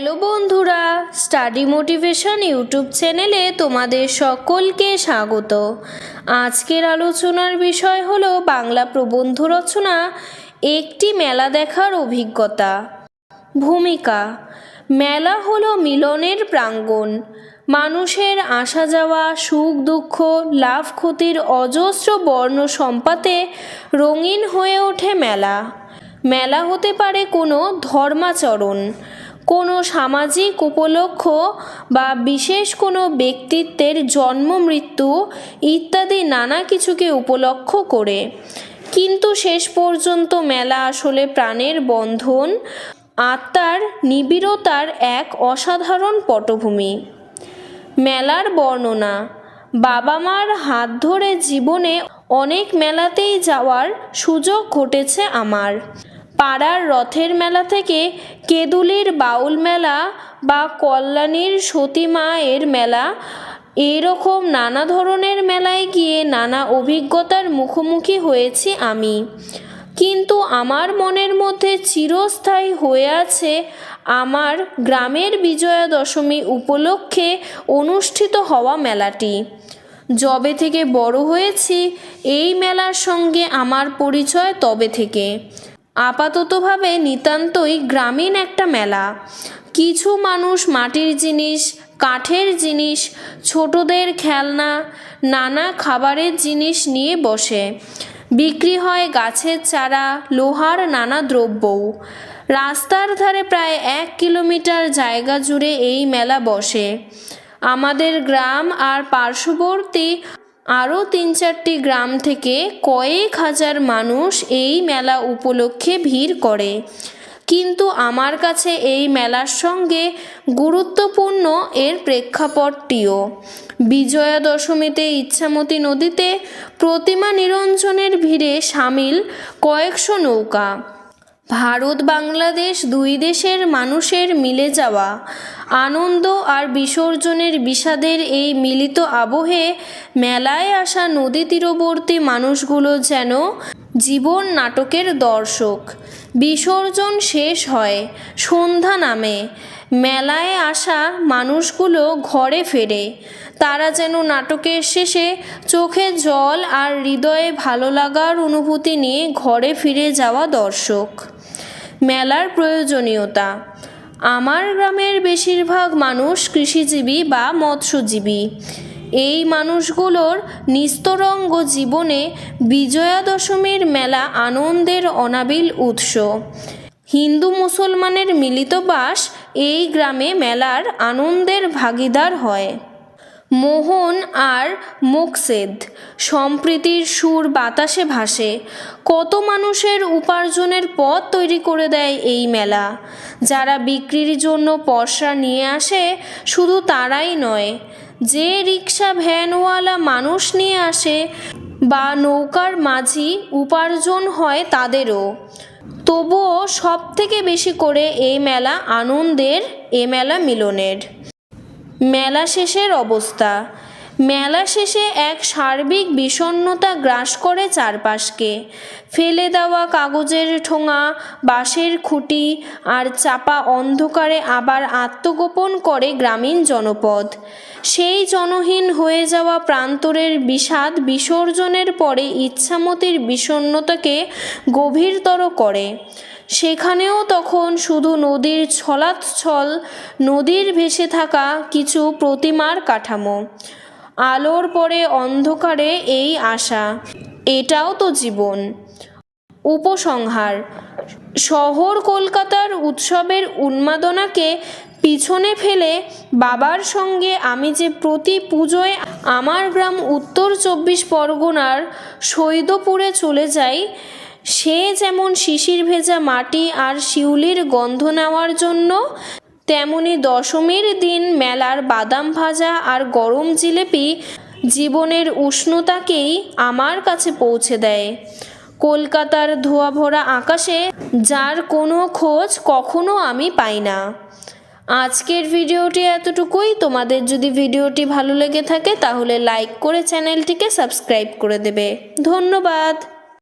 Hello বন্ধুরা study motivation YouTube চ্যানেলে তোমাদের সকলকে স্বাগত। আজকের আলোচনার বিষয় হলো বাংলা প্রবন্ধ রচনা, একটি মেলা দেখার অভিজ্ঞতা। ভূমিকা, মেলা হলো মিলনের প্রাঙ্গণ। মানুষের আসা যাওয়া, সুখ দুঃখ, লাভ ক্ষতির অজস্র বর্ণ সম্পাতে রঙিন হয়ে ওঠে মেলা। মেলা হতে পারে কোনো ধর্মাচরণ কোনো সামাজিক উপলক্ষ বা বিশেষ কোনো ব্যক্তিত্বের জন্ম, মৃত্যু ইত্যাদি নানা কিছুকে উপলক্ষ করে। কিন্তু শেষ পর্যন্ত মেলা আসলে প্রাণের বন্ধন, আত্মার নিবিড়তার এক অসাধারণ পটভূমি। মেলার বর্ণনা বাবা মার হাত ধরে জীবনে অনেক মেলাতেই যাওয়ার সুযোগ ঘটেছে আমার। পাড়ার রথের মেলা থেকে কেদুলির বাউল মেলা বা কল্যাণীর সতী মায়ের মেলা এইরকম নানা ধরনের মেলায় গিয়ে নানা অভিজ্ঞতার মুখোমুখি হয়েছি আমি। কিন্তু আমার মনের মধ্যে চিরস্থায়ী হয়ে আছে আমার গ্রামের বিজয়া দশমী উপলক্ষে অনুষ্ঠিত হওয়া মেলাটি। যবে থেকে বড় হয়েছি, এই মেলার সঙ্গে আমার পরিচয় তবে থেকে। আপাততভাবে নিতান্তই গ্রামীণ একটা মেলা। কিছু মানুষ মাটির জিনিস, কাঠের জিনিস, ছোটদের খেলনা, নানা খাবারের জিনিস নিয়ে বসে। বিক্রি হয় গাছের চারা, লোহার নানা দ্রব্যও। রাস্তার ধারে প্রায় এক কিলোমিটার জায়গা জুড়ে এই মেলা বসে। আমাদের গ্রাম আর পার্শ্ববর্তী আরও তিন চারটি গ্রাম থেকে কয়েক হাজার মানুষ এই মেলা উপলক্ষে ভিড় করে। কিন্তু আমার কাছে এই মেলার সঙ্গে গুরুত্বপূর্ণ এর প্রেক্ষাপটটিও। বিজয়া দশমীতে ইচ্ছামতী নদীতে প্রতিমা নিরঞ্জনের ভিড়ে সামিল কয়েকশো নৌকা। ভারত, বাংলাদেশ দুই দেশের মানুষের মিলে যাওয়া। আনন্দ আর বিসর্জনের বিষাদের এই মিলিত আবহে মেলায় আসা নদী তীরবর্তী মানুষগুলো যেন জীবন নাটকের দর্শক। বিসর্জন শেষ হয় সন্ধ্যা নামে। মেলায় আসা মানুষগুলো ঘরে ফেরে। তারা যেন নাটকের শেষে চোখে জল আর হৃদয়ে ভালো লাগার অনুভূতি নিয়ে ঘরে ফিরে যাওয়া দর্শক। মেলার প্রয়োজনীয়তা। আমার গ্রামের বেশিরভাগ মানুষ কৃষিজীবী বা মৎস্যজীবী। এই মানুষগুলোর নিস্তরঙ্গ জীবনে বিজয়া দশমীর মেলা আনন্দের অনাবিল উৎস। হিন্দু মুসলমানের মিলিত বাস এই গ্রামে মেলার আনন্দের ভাগিদার হয়। মোহন আর মুকসেদ। সম্প্রীতির সুর বাতাসে ভাসে। কত মানুষের উপার্জনের পথ তৈরি করে দেয় এই মেলা। যারা বিক্রির জন্য পয়সা নিয়ে আসে, শুধু তারাই নয়, যে রিক্সা ভ্যানওয়ালা মানুষ নিয়ে আসে বা নৌকার মাঝি উপার্জন হয় তাদেরও। তবুও সব থেকে বেশি করে এই মেলা আনন্দের, এ মেলা মিলনের। মেলা শেষের অবস্থা। মেলা শেষে এক সার্বিক বিষণ্ণতা গ্রাস করে চারপাশকে। ফেলে দেওয়া কাগজের ঠোঙা, বাঁশের খুঁটি আর চাপা অন্ধকারে আবার আত্মগোপন করে গ্রামীণ জনপদ। সেই জনহীন হয়ে যাওয়া প্রান্তরের বিষাদ বিসর্জনের পরে ইচ্ছামতির বিষণ্ণতাকে গভীরতর করে। সেখানেও তখন শুধু নদীর ছলাৎছল নদীর ভেসে থাকা কিছু প্রতিমার কাঠামো। আলোর পরে অন্ধকারে এই আশা। এটাও তো জীবন। উপসংহার। শহর কলকাতার উৎসবের উন্মাদনাকে পিছনে ফেলে বাবার সঙ্গে আমি যে প্রতি পুজোয় আমার গ্রাম উত্তর চব্বিশ পরগনার সৈদপুরে চলে যাই সে যেমন শিশির ভেজা মাটি আর শিউলির গন্ধ নেওয়ার জন্য, তেমনি দশমীর দিন মেলার বাদাম ভাজা আর গরম জিলেপি জীবনের উষ্ণতাকেই আমার কাছে পৌঁছে দেয়। কলকাতার ধোয়া ভরা আকাশে যার কোনো খোঁজ কখনো আমি পাই না। আজকের ভিডিওটি এতটুকুই। তোমাদের যদি ভিডিওটি ভালো লেগে থাকে, তাহলে লাইক করে চ্যানেলটিকে সাবস্ক্রাইব করে দেবে। ধন্যবাদ।